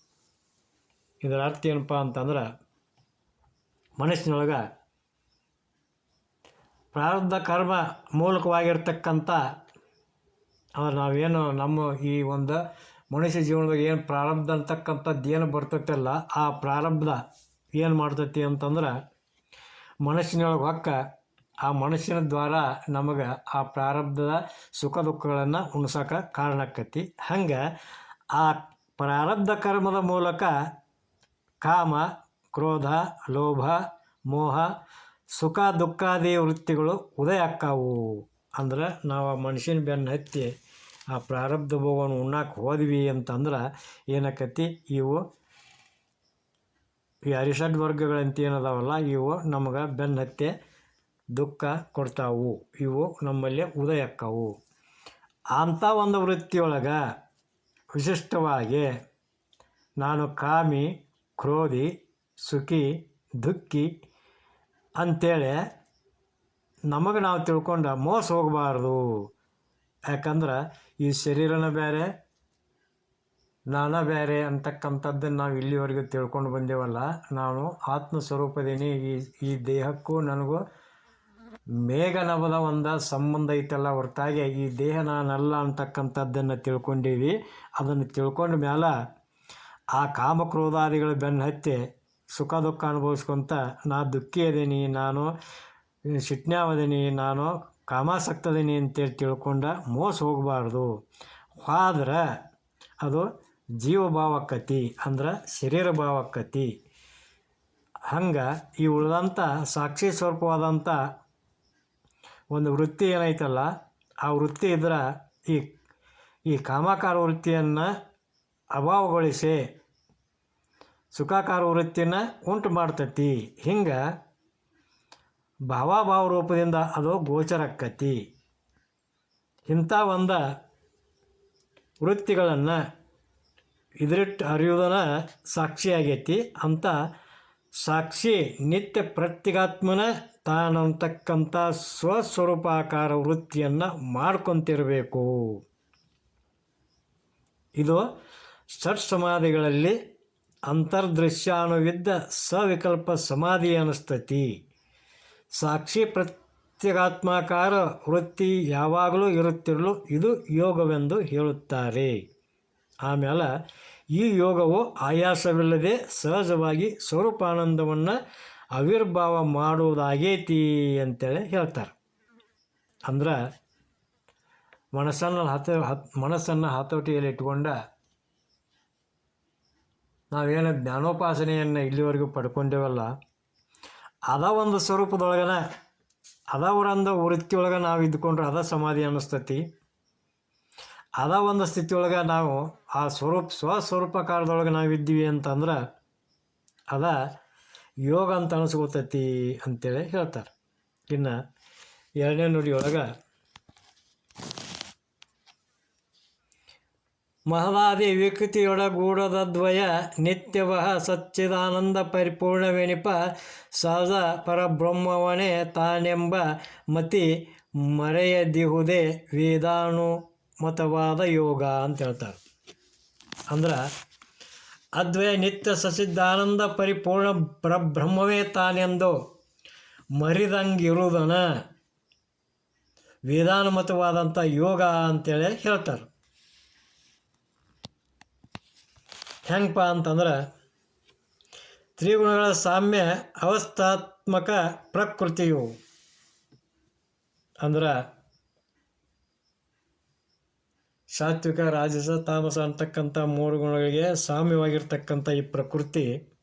ಇದರ ಅರ್ಥ ಏನಪ್ಪ ಅಂತಂದ್ರೆ ಮನಸ್ಸಿನೊಳಗೆ ಪ್ರಾರಬ್ಧ ಕರ್ಮ ಮೂಲಕವಾಗಿರ್ತಕ್ಕಂಥ ನಾವೇನು ನಮ್ಮ ಈ ಒಂದು ಮನುಷ್ಯ ಜೀವನದಾಗ ಏನು ಪ್ರಾರಬ್ಧ ಅಂತಕ್ಕಂಥದ್ದು ಏನು ಬರ್ತೈತಲ್ಲ, ಆ ಪ್ರಾರಬ್ಧ ಏನು ಮಾಡ್ತೈತಿ ಅಂತಂದ್ರೆ ಮನಸ್ಸಿನೊಳಗೆ ಹೊಕ್ಕ, ಆ ಮನಸ್ಸಿನ ದ್ವಾರ ನಮಗೆ ಆ ಪ್ರಾರಬ್ಧದ ಸುಖ ದುಃಖಗಳನ್ನು ಉಣ್ಸೋಕೆ ಕಾರಣ ಆಕೈತಿ. ಹಂಗೆ ಆ ಪ್ರಾರಬ್ಧ ಕರ್ಮದ ಮೂಲಕ ಕಾಮ, ಕ್ರೋಧ, ಲೋಭ, ಮೋಹ ಸುಖ ದುಃಖಾದಿ ವೃತ್ತಿಗಳು ಉದಯ ಆಕ್ಕಾವು ಅಂದ್ರೆ ನಾವು ಆ ಮನುಷ್ಯನ ಬೆನ್ನು ಹತ್ತಿ ಆ ಪ್ರಾರಬ್ಧ ಭೋಗವನ್ನು ಉಣ್ಣಾಕೆ ಹೋದ್ವಿ ಅಂತಂದ್ರೆ ಏನಾಕತಿ ಇವು ಈ ಅರಿಷಡ್ ವರ್ಗಗಳಂತ ಏನದಾವಲ್ಲ, ಇವು ನಮಗೆ ಬೆನ್ನು ಹತ್ತಿ ದುಃಖ ಕೊಡ್ತಾವು. ಇವು ನಮ್ಮಲ್ಲಿ ಉದಯ ಆಕ್ಕಾವು ಅಂಥ ಒಂದು ವೃತ್ತಿಯೊಳಗೆ ವಿಶಿಷ್ಟವಾಗಿ ನಾನು ಕಾಮಿ, ಕ್ರೋಧಿ, ಸುಖಿ, ದುಃಖಿ ಅಂಥೇಳಿ ನಮಗೆ ನಾವು ತಿಳ್ಕೊಂಡು ಮೋಸ ಹೋಗಬಾರ್ದು. ಯಾಕಂದ್ರೆ ಈ ಶರೀರನ ಬೇರೆ ನಾನ ಬೇರೆ ಅಂತಕ್ಕಂಥದ್ದನ್ನು ನಾವು ಇಲ್ಲಿವರೆಗೂ ತಿಳ್ಕೊಂಡು ಬಂದೇವಲ್ಲ, ನಾನು ಆತ್ಮ ಸ್ವರೂಪದೇನಿ ಈ ಈ ದೇಹಕ್ಕೂ ನನಗೂ ಮೇಘನವದ ಒಂದು ಸಂಬಂಧ ಐತಲ್ಲ, ಹೊರತಾಗಿ ಈ ದೇಹ ನಾನಲ್ಲ ಅಂತಕ್ಕಂಥದ್ದನ್ನು ತಿಳ್ಕೊಂಡೀವಿ. ಅದನ್ನು ತಿಳ್ಕೊಂಡ ಮೇಲೆ ಆ ಕಾಮಕ್ರೋಧಾದಿಗಳ ಬೆನ್ನು ಹತ್ತಿ ಸುಖ ದುಃಖ ಅನುಭವಿಸ್ಕೊಂತ, ನಾ ದುಃಖಿ ಅದೀನಿ, ನಾನು ಶಿಟ್ನ್ಯಾವದೀನಿ, ನಾನು ಕಾಮಾಸಕ್ತದೀನಿ ಅಂತೇಳಿ ತಿಳ್ಕೊಂಡ ಮೋಸ ಹೋಗಬಾರ್ದು. ಆದ್ರೆ ಅದು ಜೀವ ಭಾವಕ್ಕತಿ ಅಂದ್ರೆ ಶರೀರ ಭಾವಕ್ಕತಿ ಹಂಗೆ ಈ ಉಳಿದಂಥ ಸಾಕ್ಷಿ ಸ್ವರೂಪವಾದಂಥ ಒಂದು ವೃತ್ತಿ ಏನೈತಲ್ಲ, ಆ ವೃತ್ತಿ ಇದ್ರೆ ಈ ಈ ಕಾಮಕಾರ ವೃತ್ತಿಯನ್ನು ಅಭಾವಗೊಳಿಸಿ ಸುಖಾಕಾರ ವೃತ್ತಿನ ಉಂಟು ಮಾಡ್ತತಿ. ಹಿಂಗೆ ಭಾವಾಭಾವ ರೂಪದಿಂದ ಅದು ಗೋಚರಕ್ಕತಿ. ಇಂಥ ಒಂದು ವೃತ್ತಿಗಳನ್ನು ಇದರಿಟ್ಟು ಅರಿಯುವುದನ್ನ ಸಾಕ್ಷಿಯಾಗೈತಿ. ಅಂತ ಸಾಕ್ಷಿ ನಿತ್ಯ ಪ್ರತ್ಯಗಾತ್ಮನ ತಾನಂತಕ್ಕಂಥ ಸ್ವಸ್ವರೂಪಾಕಾರ ವೃತ್ತಿಯನ್ನು ಮಾಡ್ಕೊತಿರಬೇಕು. ಇದು ಷಟ್ ಸಮಾಧಿಗಳಲ್ಲಿ ಅಂತರ್ದೃಶ್ಯಾನುವಿದ್ದ ಸವಿಕಲ್ಪ ಸಮಾಧಿ ಅನಿಸ್ತತಿ. ಸಾಕ್ಷಿ ಪ್ರತ್ಯಗಾತ್ಮಾಕಾರ ವೃತ್ತಿ ಯಾವಾಗಲೂ ಇರುತ್ತಿರಲು ಇದು ಯೋಗವೆಂದು ಹೇಳುತ್ತಾರೆ. ಆಮೇಲೆ ಈ ಯೋಗವು ಆಯಾಸವಿಲ್ಲದೆ ಸಹಜವಾಗಿ ಸ್ವರೂಪಾನಂದವನ್ನು ಆವಿರ್ಭಾವ ಮಾಡುವುದಾಗೈತಿ ಅಂತೇಳಿ ಹೇಳ್ತಾರೆ. ಅಂದ್ರೆ ಮನಸ್ಸನ್ನು ಹತ ಹತ್ ಮನಸ್ಸನ್ನು ಹತೋಟಿಯಲ್ಲಿ ಇಟ್ಕೊಂಡ ನಾವೇನು ಜ್ಞಾನೋಪಾಸನೆಯನ್ನು ಇಲ್ಲಿವರೆಗೂ ಪಡ್ಕೊಂಡೇವಲ್ಲ, ಅದ ಒಂದು ಸ್ವರೂಪದೊಳಗನ, ಅದ ಒಂದು ವೃತ್ತಿಯೊಳಗೆ ನಾವು ಇದ್ದುಕೊಂಡ್ರೆ ಅದ ಸಮಾಧಿ ಅನ್ನಿಸ್ತತಿ. ಅದ ಒಂದು ಸ್ಥಿತಿಯೊಳಗೆ ನಾವು ಆ ಸ್ವರೂಪ, ಸ್ವಸ್ವರೂಪಕಾರದೊಳಗೆ ನಾವು ಇದ್ದೀವಿ ಅಂತಂದ್ರೆ ಅದ ಯೋಗ ಅಂತ ಅನಿಸ್ಕೊತತಿ ಅಂತೇಳಿ ಹೇಳ್ತಾರೆ. ಇನ್ನು ಎರಡನೇ ನುಡಿಯೊಳಗೆ ಮಹದಾದಿ ವಿಕೃತಿಯೊಳಗೂಡದದ್ವಯ ನಿತ್ಯವಹ ಸಚ್ಚಿದಾನಂದ ಪರಿಪೂರ್ಣವೆನಿಪ ಸಹಜ ಪರಬ್ರಹ್ಮವನೇ ತಾನೆಂಬ ಮತಿ ಮರೆಯದಿಹುದೇ ವೇದಾನುಮತವಾದ ಯೋಗ ಅಂತ ಹೇಳ್ತಾರೆ. ಅಂದ್ರೆ ಅದ್ವಯ ನಿತ್ಯ ಸಸಿದ್ದಾನಂದ ಪರಿಪೂರ್ಣ ಪರಬ್ರಹ್ಮವೇ ತಾನೆಂದು ಮರಿದಂಗಿರುವುದನ ವೇದಾನುಮತವಾದಂಥ ಯೋಗ ಅಂತೇಳಿ ಹೇಳ್ತಾರೆ. ಹೆಂಗಪ್ಪ ಅಂತಂದ್ರೆ ತ್ರಿಗುಣಗಳ ಸಾಮ್ಯ ಅವಸ್ಥಾತ್ಮಕ ಪ್ರಕೃತಿಯು. ಅಂದ್ರೆ ಸಾತ್ವಿಕ, ರಾಜಸ, ತಾಮಸ ಅಂತಕ್ಕಂಥ ಮೂರು ಗುಣಗಳಿಗೆ ಸಾಮ್ಯವಾಗಿರ್ತಕ್ಕಂಥ ಈ ಪ್ರಕೃತಿ.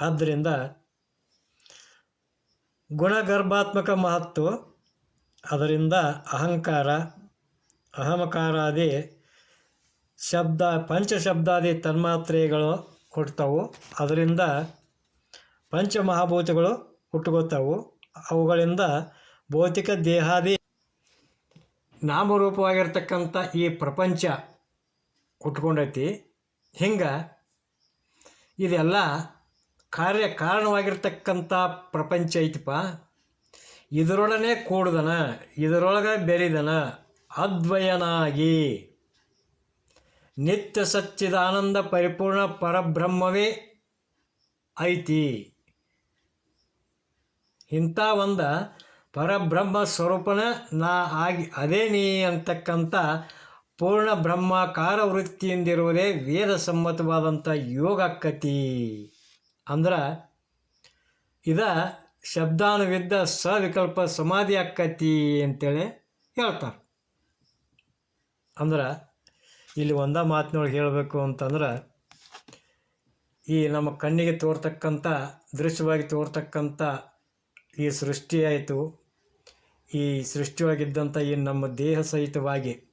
ಆದ್ದರಿಂದ ಗುಣಗರ್ಭಾತ್ಮಕ ಮಹತ್ವ, ಅದರಿಂದ ಅಹಂಕಾರ, ಅಹಮಕಾರಾದಿ ಶಬ್ದ, ಪಂಚಶಬ್ದಾದಿ ತನ್ಮಾತ್ರೆಗಳು ಹುಟ್ಟುತ್ತವು. ಅದರಿಂದ ಪಂಚಮಹಾಭೂತಗಳು ಹುಟ್ಟುಕೊತಾವು ಅವುಗಳಿಂದ ಭೌತಿಕ ದೇಹಾದಿ ನಾಮರೂಪವಾಗಿರ್ತಕ್ಕಂಥ ಈ ಪ್ರಪಂಚ ಹುಟ್ಕೊಂಡೈತಿ ಹಿಂಗೆ ಇದೆಲ್ಲ ಕಾರ್ಯ ಕಾರಣವಾಗಿರ್ತಕ್ಕಂಥ ಪ್ರಪಂಚ ಐತಿಪ್ಪ. ಇದರೊಡನೆ ಕೂಡದನ, ಇದರೊಳಗೆ ಬೆರಿದನ, ಅದ್ವಯನಾಗಿ. ನಿತ್ಯ ಸಚ್ಚಿದಾನಂದ ಪರಿಪೂರ್ಣ ಪರಬ್ರಹ್ಮವೇ ಐತಿ. ಇಂಥ ಒಂದು ಪರಬ್ರಹ್ಮ ಸ್ವರೂಪನ ನಾ ಆಗಿ ಅದೇ ನೀ ಅಂತಕ್ಕಂಥ ಪೂರ್ಣ ಬ್ರಹ್ಮಾಕಾರ ವೃತ್ತಿಯಿಂದಿರುವುದೇ ವೇದ ಸಮ್ಮತವಾದಂಥ ಕತಿ ಅಂದ್ರೆ ಇದ ಶಬ್ದಾನುವಿದ್ದ ಸವಿಕಲ್ಪ ಸಮಾಧಿ ಅಕ್ಕತಿ ಅಂತೇಳಿ ಹೇಳ್ತಾರೆ. ಅಂದ್ರೆ ಇಲ್ಲಿ ಒಂದ ಮಾತಿನೊಳಗೆ ಹೇಳಬೇಕು ಅಂತಂದ್ರೆ, ಈ ನಮ್ಮ ಕಣ್ಣಿಗೆ ತೋರ್ತಕ್ಕಂಥ ದೃಶ್ಯವಾಗಿ ತೋರ್ತಕ್ಕಂಥ ಈ ಸೃಷ್ಟಿ ಆಯಿತು. ಈ ಸೃಷ್ಟಿಯಾಗಿದ್ದಂಥ ಈ ನಮ್ಮ ದೇಹ ಸಹಿತವಾಗಿ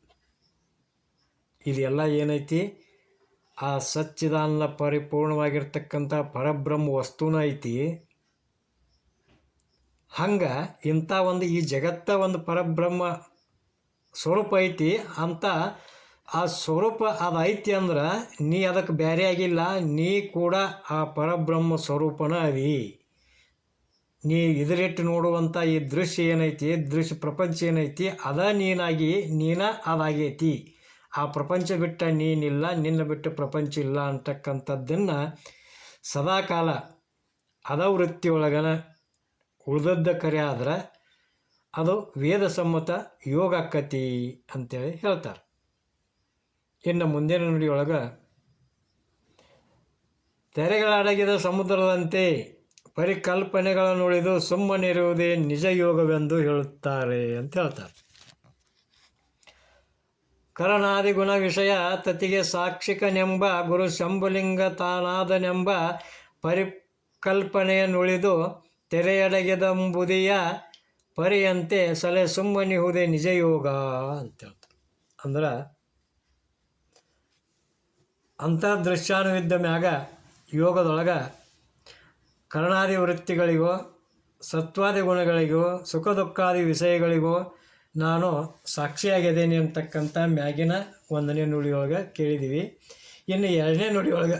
ಇದೆಲ್ಲ ಏನೈತಿ? ಆ ಸಚ್ಚಿದಾನ ಪರಿಪೂರ್ಣವಾಗಿರ್ತಕ್ಕಂಥ ಪರಬ್ರಹ್ಮ ವಸ್ತುನ ಐತಿ. ಹಂಗೆ ಇಂಥ ಒಂದು ಈ ಜಗತ್ತ ಒಂದು ಪರಬ್ರಹ್ಮ ಸ್ವರೂಪ ಐತಿ. ಅಂತ ಆ ಸ್ವರೂಪ ಅದು ಐತಿ ಅಂದ್ರೆ ನೀ ಅದಕ್ಕೆ ಬೇರೆ ಆಗಿಲ್ಲ, ನೀ ಕೂಡ ಆ ಪರಬ್ರಹ್ಮ ಸ್ವರೂಪನ ಅದಿ. ನೀ ಇದರಿಟ್ಟು ನೋಡುವಂಥ ಈ ದೃಶ್ಯ ಏನೈತಿ ದೃಶ್ಯ ಪ್ರಪಂಚ ಏನೈತಿ, ಅದ ನೀನಾಗಿ, ನೀನ ಅದಾಗೈತಿ. ಆ ಪ್ರಪಂಚ ಬಿಟ್ಟ ನೀನಿಲ್ಲ, ನಿನ್ನ ಬಿಟ್ಟು ಪ್ರಪಂಚ ಇಲ್ಲ ಅಂತಕ್ಕಂಥದ್ದನ್ನು ಸದಾಕಾಲ ಅದ ವೃತ್ತಿಯೊಳಗನ ಉಳ್ದದ್ದ ಕರೆ ಆದ್ರೆ ಅದು ವೇದಸಮ್ಮತ ಯೋಗ ಆಕ್ಕತಿ ಅಂತೇಳಿ ಹೇಳ್ತಾರೆ. ಇನ್ನು ಮುಂದಿನ ನುಡಿಯೊಳಗೆ, ತೆರೆಗಳಡಗಿದ ಸಮುದ್ರದಂತೆ ಪರಿಕಲ್ಪನೆಗಳನ್ನು ಉಳಿದು ಸುಮ್ಮನಿರುವುದೇ ನಿಜ ಯೋಗವೆಂದು ಹೇಳುತ್ತಾರೆ ಅಂತ ಹೇಳ್ತಾರೆ. ಕರಣಾದಿ ಗುಣ ವಿಷಯ ತತಿಗೆ ಸಾಕ್ಷಿಕನೆಂಬ, ಗುರು ಶಂಭುಲಿಂಗ ತಾನಾದನೆಂಬ ಪರಿಕಲ್ಪನೆಯನ್ನುಳಿದು ತೆರೆಯಡಗಿದಂಬುದಿಯ ಪರಿಯಂತೆ ಸಲೆ ಸುಮ್ಮನಿಹುದೇ ನಿಜ ಯೋಗ ಅಂತ ಹೇಳ್ತಾರೆ. ಅಂದ್ರೆ ಅಂತರ್ದೃಶ್ಯಾನುವಿದ್ದ ಮ್ಯಾಗ ಯೋಗದೊಳಗೆ ಕರ್ಣಾದಿ ವೃತ್ತಿಗಳಿಗೋ, ಸತ್ವಾದಿ ಗುಣಗಳಿಗೋ ಸುಖ ದುಃಖಾದಿ ವಿಷಯಗಳಿಗೋ ನಾನು ಸಾಕ್ಷಿಯಾಗಿದ್ದೇನೆ ಅಂತಕ್ಕಂಥ ಮ್ಯಾಗಿನ ಒಂದನೇ ನುಡಿಯೊಳಗೆ ಕೇಳಿದ್ದೀವಿ ಇನ್ನು ಎರಡನೇ ನುಡಿಯೊಳಗೆ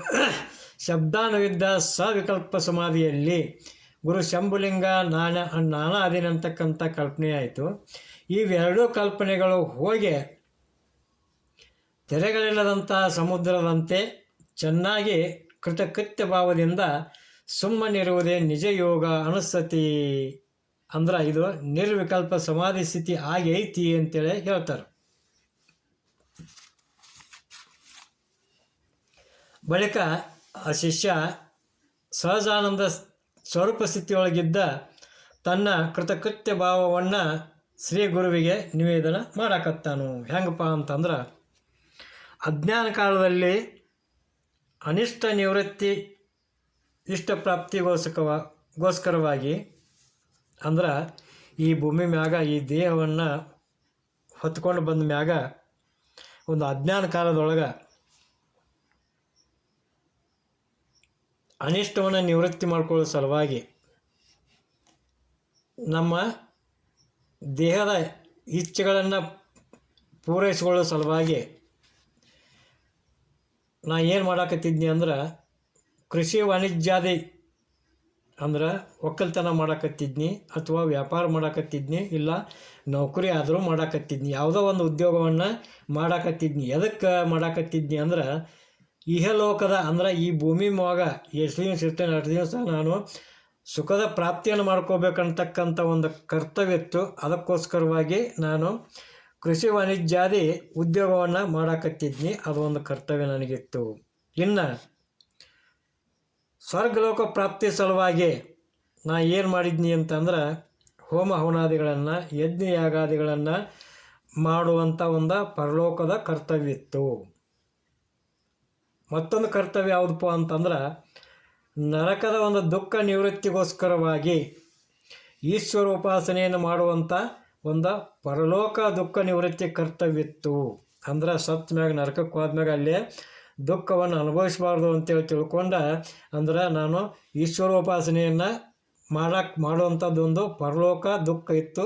ಶಬ್ದಾನುವಿದ್ದ ಸವಿಕಲ್ಪ ಸಮಾಧಿಯಲ್ಲಿ ಗುರು ಶಂಭುಲಿಂಗ ನಾನ ನಾನಾ ಅಂತಕ್ಕಂಥ ಕಲ್ಪನೆ ಆಯಿತು. ಇವೆರಡೂ ಕಲ್ಪನೆಗಳು ಹೋಗಿ ತೆರೆಗಳಿಲ್ಲದಂಥ ಸಮುದ್ರದಂತೆ ಚೆನ್ನಾಗಿ ಕೃತಕೃತ್ಯ ಭಾವದಿಂದ ಸುಮ್ಮನಿರುವುದೇ ನಿಜ ಯೋಗ ಅನುಸತಿ ಅಂದ್ರೆ ಇದು ನಿರ್ವಿಕಲ್ಪ ಸಮಾಧಿ ಸ್ಥಿತಿ ಆಗಿ ಐತಿ ಅಂತೇಳಿ ಹೇಳ್ತಾರೆ. ಬಳಿಕ ಆ ಶಿಷ್ಯ ಸಹಜಾನಂದ ಸ್ವರೂಪ ಸ್ಥಿತಿಯೊಳಗಿದ್ದ ತನ್ನ ಕೃತಕೃತ್ಯ ಭಾವವನ್ನು ಶ್ರೀ ಗುರುವಿಗೆ ನಿವೇದನ ಮಾಡಾಕತ್ತಾನು. ಹೆಂಗಪ್ಪ ಅಂತಂದ್ರೆ ಅಜ್ಞಾನ ಕಾಲದಲ್ಲಿ ಅನಿಷ್ಟ ನಿವೃತ್ತಿ ಇಷ್ಟ ಪ್ರಾಪ್ತಿಗೋಸ್ಕರ ಗೋಸ್ಕರವಾಗಿ ಅಂದ್ರೆ ಈ ಭೂಮಿ ಮ್ಯಾಗ ಈ ದೇಹವನ್ನು ಹೊತ್ಕೊಂಡು ಬಂದ ಮ್ಯಾಗ ಒಂದು ಅಜ್ಞಾನ ಕಾಲದೊಳಗೆ ಅನಿಷ್ಟವನ್ನು ನಿವೃತ್ತಿ ಮಾಡಿಕೊಳ್ಳೋ ಸಲುವಾಗಿ ನಮ್ಮ ದೇಹದ ಇಚ್ಛೆಗಳನ್ನು ಪೂರೈಸಿಕೊಳ್ಳೋ ಸಲುವಾಗಿ ನಾ ಏನು ಮಾಡಾಕತ್ತಿದ್ನಿ ಅಂದ್ರೆ ಕೃಷಿ ವಾಣಿಜ್ಯಾದಿ ಅಂದ್ರೆ ಒಕ್ಕಲ್ತನ ಮಾಡಾಕತ್ತಿದ್ನಿ ಅಥವಾ ವ್ಯಾಪಾರ ಮಾಡಾಕತ್ತಿದ್ನಿ ಇಲ್ಲ ನೌಕರಿ ಆದರೂ ಮಾಡಾಕತ್ತಿದ್ನಿ. ಯಾವುದೋ ಒಂದು ಉದ್ಯೋಗವನ್ನು ಮಾಡಾಕತ್ತಿದ್ನಿ. ಎದಕ್ಕೆ ಮಾಡಾಕತ್ತಿದ್ನಿ ಅಂದ್ರೆ ಇಹಲೋಕದ ಅಂದ್ರೆ ಈ ಭೂಮಿ ಮಗ ಎಷ್ಟು ದಿವಸ ಇರ್ತೇನೆ ಅಷ್ಟು ದಿವಸ ನಾನು ಸುಖದ ಪ್ರಾಪ್ತಿಯನ್ನು ಮಾಡ್ಕೋಬೇಕಂತಕ್ಕಂಥ ಒಂದು ಕರ್ತವ್ಯ ಇತ್ತು. ಅದಕ್ಕೋಸ್ಕರವಾಗಿ ನಾನು ಕೃಷಿ ವಾಣಿಜ್ಯಾದಿ ಉದ್ಯೋಗವನ್ನು ಮಾಡಾಕತ್ತಿದ್ನಿ. ಅದು ಒಂದು ಕರ್ತವ್ಯ ನನಗಿತ್ತು. ಇನ್ನು ಸ್ವರ್ಗಲೋಕ ಪ್ರಾಪ್ತಿ ಸಲುವಾಗಿ ನಾ ಏನು ಮಾಡಿದ್ನಿ ಅಂತಂದ್ರೆ ಹೋಮ ಹವನಾದಿಗಳನ್ನು, ಯಜ್ಞ ಯಾಗಾದಿಗಳನ್ನು ಮಾಡುವಂಥ ಒಂದು ಪರಲೋಕದ ಕರ್ತವ್ಯ ಇತ್ತು ಮತ್ತೊಂದು ಕರ್ತವ್ಯ ಯಾವುದಪ್ಪ ಅಂತಂದ್ರೆ ನರಕದ ಒಂದು ದುಃಖ ನಿವೃತ್ತಿಗೋಸ್ಕರವಾಗಿ ಈಶ್ವರ ಉಪಾಸನೆಯನ್ನು ಮಾಡುವಂಥ ಒಂದು, ಪರಲೋಕ ದುಃಖ ನಿವೃತ್ತಿ ಕರ್ತವ್ಯ ಇತ್ತು ಅಂದ್ರೆ ಸತ್ತ ಮ್ಯಾಗ ನರಕಕ್ಕೆ ಹೋದ್ಮ್ಯಾಗ ಅಲ್ಲಿ ದುಃಖವನ್ನು ಅನುಭವಿಸಬಾರ್ದು ಅಂತೇಳಿ ತಿಳ್ಕೊಂಡ, ಅಂದ್ರೆ ನಾನು ಈಶ್ವರೋಪಾಸನೆಯನ್ನು ಮಾಡುವಂಥದ್ದು ಒಂದು ಪರಲೋಕ ದುಃಖ ಇತ್ತು,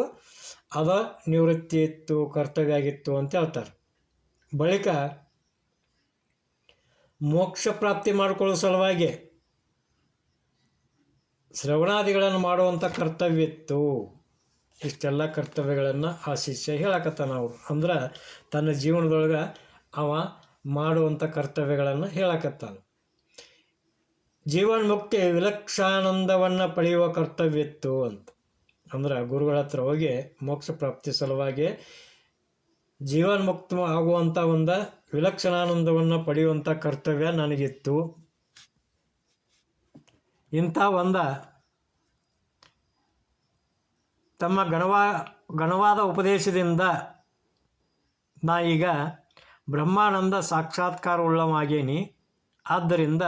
ಅದ ನಿವೃತ್ತಿ ಇತ್ತು, ಕರ್ತವ್ಯ ಆಗಿತ್ತು ಅಂತ ಹೇಳ್ತಾರೆ. ಬಳಿಕ ಮೋಕ್ಷ ಪ್ರಾಪ್ತಿ ಮಾಡಿಕೊಳ್ಳೋ ಸಲುವಾಗಿ ಶ್ರವಣಾದಿಗಳನ್ನು ಮಾಡುವಂಥ ಕರ್ತವ್ಯ ಇತ್ತು. ಇಷ್ಟೆಲ್ಲ ಕರ್ತವ್ಯಗಳನ್ನು ಆ ಶಿಷ್ಯ ಹೇಳಕತ್ತಾನ ಅವರು. ಅಂದ್ರೆ ತನ್ನ ಜೀವನದೊಳಗೆ ಅವ ಮಾಡುವಂಥ ಕರ್ತವ್ಯಗಳನ್ನು ಹೇಳಕತ್ತಾನ. ಜೀವನ್ಮುಕ್ತಿ ವಿಲಕ್ಷಾನಂದವನ್ನು ಪಡೆಯುವ ಕರ್ತವ್ಯ ಇತ್ತು ಅಂತ. ಅಂದ್ರೆ ಗುರುಗಳ ಹತ್ರ ಹೋಗಿ ಮೋಕ್ಷ ಪ್ರಾಪ್ತಿ ಸಲುವಾಗಿ ಜೀವನ್ಮುಕ್ತ ಆಗುವಂಥ ಒಂದು ವಿಲಕ್ಷಣಾನಂದವನ್ನು ಪಡೆಯುವಂಥ ಕರ್ತವ್ಯ ನನಗಿತ್ತು. ಇಂಥ ಒಂದ ತಮ್ಮ ಗಣವಾ, ಗಣವಾದ ಉಪದೇಶದಿಂದ ನಾ ಈಗ ಬ್ರಹ್ಮಾನಂದ ಸಾಕ್ಷಾತ್ಕಾರವುಳ್ಳವಾಗೇನಿ ಆದ್ದರಿಂದ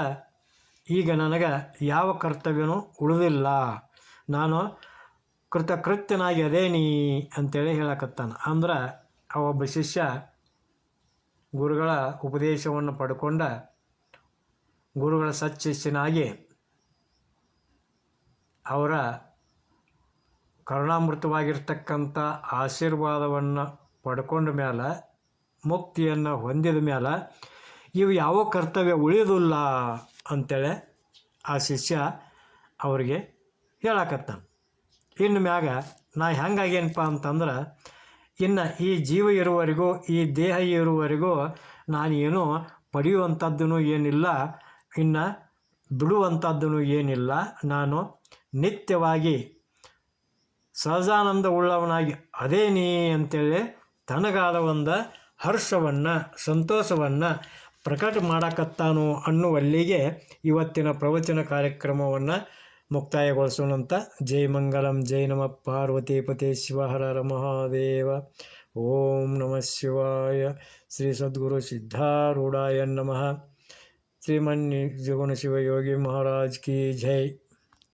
ಈಗ ನನಗೆ ಯಾವ ಕರ್ತವ್ಯನೂ ಉಳಿದಿಲ್ಲ. ನಾನು ಕೃತಕೃತ್ಯನಾಗಿ ಅದೇನಿ ಅಂತೇಳಿ ಹೇಳಕತ್ತಾನೆ. ಅಂದ್ರೆ ಆ ಒಬ್ಬ ಶಿಷ್ಯ ಗುರುಗಳ ಉಪದೇಶವನ್ನು ಪಡ್ಕೊಂಡ ಗುರುಗಳ ಸಚ್ಚಿಷ್ಯನಾಗಿ ಅವರ ಕರುಣಾಮೃತವಾಗಿರ್ತಕ್ಕಂಥ ಆಶೀರ್ವಾದವನ್ನು ಪಡ್ಕೊಂಡ ಮೇಲೆ ಮುಕ್ತಿಯನ್ನು ಹೊಂದಿದ ಮೇಲೆ ಇವು ಯಾವ ಕರ್ತವ್ಯ ಉಳಿಯೋದಿಲ್ಲ ಅಂತೇಳಿ ಆ ಶಿಷ್ಯ ಅವರಿಗೆ ಹೇಳಕತ್ತಾನ. ಇನ್ನು ಮ್ಯಾಗ ನಾ ಹೆಂಗಾಗೇನಪ್ಪ ಅಂತಂದ್ರೆ, ಇನ್ನು ಈ ಜೀವ ಇರುವವರೆಗೂ, ಈ ದೇಹ ಇರುವವರೆಗೂ ನಾನೇನು ಪಡೆಯುವಂಥದ್ದು ಏನಿಲ್ಲ, ಇನ್ನು ಬಿಡುವಂಥದ್ದೂ ಏನಿಲ್ಲ. ನಾನು ನಿತ್ಯವಾಗಿ ಸಹಜಾನಂದ ಉಳ್ಳವನಾಗಿ ಅದೇ ನೀ ಅಂತೇಳಿ ತನಗಾದ ಒಂದು ಹರ್ಷವನ್ನು, ಸಂತೋಷವನ್ನು ಪ್ರಕಟ ಮಾಡಕತ್ತಾನು ಅನ್ನುವಲ್ಲಿಗೆ ಇವತ್ತಿನ ಪ್ರವಚನ ಕಾರ್ಯಕ್ರಮವನ್ನು ಮುಕ್ತಾಯಗೊಳಿಸೋಣಂತ. ಜೈ ಮಂಗಲಂ, ಜೈ ನಮ. ಪಾರ್ವತೀಪತಿ ಶಿವಹರ ಮಹಾದೇವ. ಓಂ ನಮಃ ಶಿವಾಯ. ಶ್ರೀ ಸದ್ಗುರು ಸಿದ್ಧಾರೂಢಾಯ ನಮಃ. ಶ್ರೀಮನ್ ಶಿವ ಶಿವಯೋಗಿ ಮಹಾರಾಜ್ ಕಿ ಜೈ.